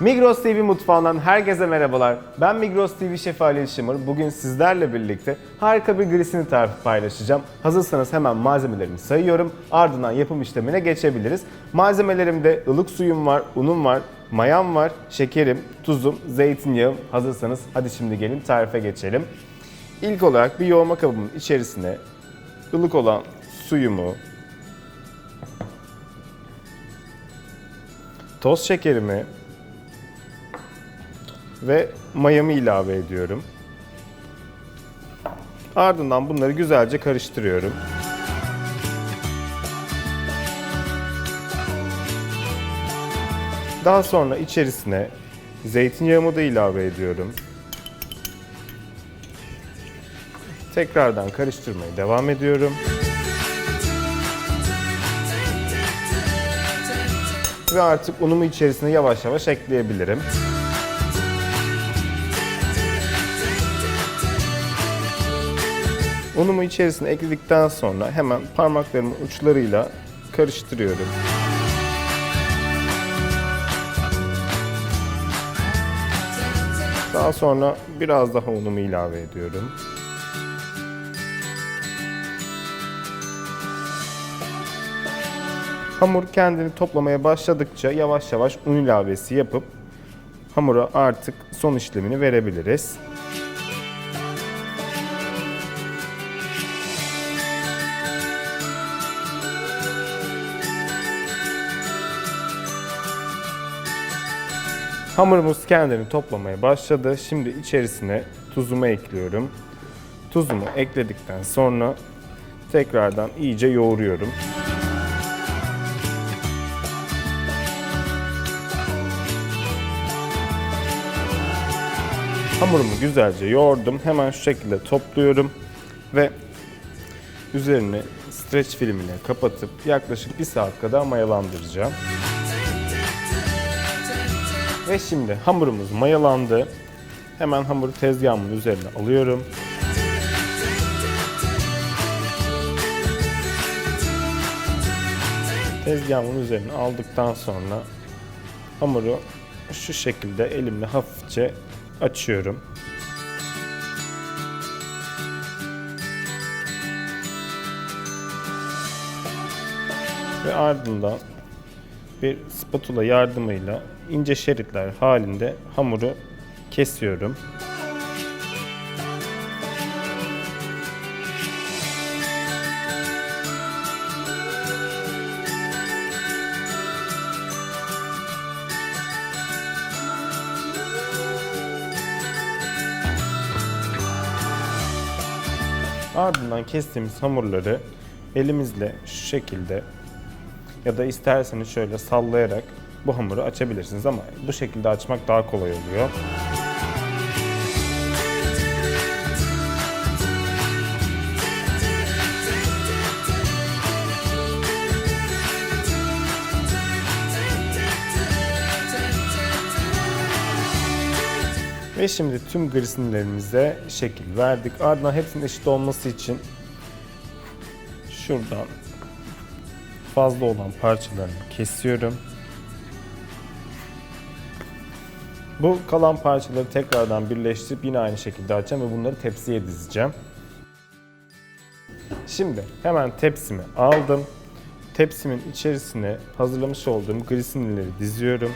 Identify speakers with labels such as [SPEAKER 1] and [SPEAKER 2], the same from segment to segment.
[SPEAKER 1] Migros TV mutfağından herkese merhabalar. Ben Migros TV şefi Ali Işımır. Bugün sizlerle birlikte harika bir grisini tarifi paylaşacağım. Hazırsanız hemen malzemelerimi sayıyorum. Ardından yapım işlemine geçebiliriz. Malzemelerimde ılık suyum var, unum var, mayam var, şekerim, tuzum, zeytinyağım. Hazırsanız hadi şimdi gelin tarife geçelim. İlk olarak bir yoğurma kabımın içerisine ılık olan suyumu, toz şekerimi ve mayamı ilave ediyorum. Ardından bunları güzelce karıştırıyorum. Daha sonra içerisine zeytinyağımı da ilave ediyorum. Tekrardan karıştırmaya devam ediyorum. Ve artık unumu içerisine yavaş yavaş ekleyebilirim. Unumu içerisine ekledikten sonra hemen parmaklarımın uçlarıyla karıştırıyorum. Daha sonra biraz daha unumu ilave ediyorum. Hamur kendini toplamaya başladıkça yavaş yavaş un ilavesi yapıp hamura artık son işlemini verebiliriz. Hamurumuz kendini toplamaya başladı. Şimdi içerisine tuzumu ekliyorum. Tuzumu ekledikten sonra tekrardan iyice yoğuruyorum. Hamurumu güzelce yoğurdum. Hemen şu şekilde topluyorum ve üzerini streç filmine kapatıp yaklaşık bir saat kadar mayalandıracağım. Ve şimdi hamurumuz mayalandı. Hemen hamuru tezgahımın üzerine alıyorum. Tezgahımın üzerine aldıktan sonra hamuru şu şekilde elimle hafifçe açıyorum. Ve ardından bir spatula yardımıyla ince şeritler halinde hamuru kesiyorum. Ardından kestiğimiz hamurları elimizle şu şekilde ya da isterseniz şöyle sallayarak bu hamuru açabilirsiniz ama bu şekilde açmak daha kolay oluyor. Ve şimdi tüm grisinlerimize şekil verdik. Ardından hepsinin eşit olması için şuradan fazla olan parçalarını kesiyorum. Bu kalan parçaları tekrardan birleştirip yine aynı şekilde açacağım ve bunları tepsiye dizeceğim. Şimdi hemen tepsimi aldım. Tepsimin içerisine hazırlamış olduğum grisinleri diziyorum.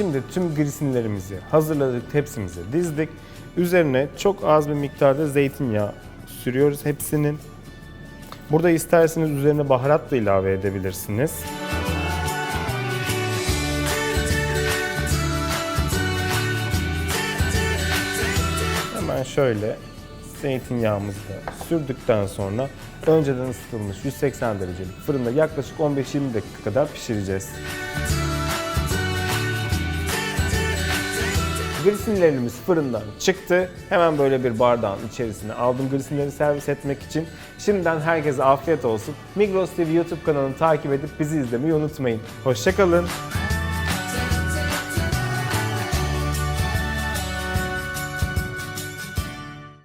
[SPEAKER 1] Şimdi tüm grisinlerimizi hazırladık, tepsimize dizdik. Üzerine çok az bir miktarda zeytinyağı sürüyoruz hepsinin. Burada isterseniz üzerine baharat da ilave edebilirsiniz. Hemen şöyle zeytinyağımızı da sürdükten sonra önceden ısıtılmış 180 derecelik fırında yaklaşık 15-20 dakika kadar pişireceğiz. Grisinlerimiz fırından çıktı. Hemen böyle bir bardağın içerisine aldım grisinleri servis etmek için. Şimdiden herkese afiyet olsun. Migros TV YouTube kanalını takip edip bizi izlemeyi unutmayın. Hoşçakalın.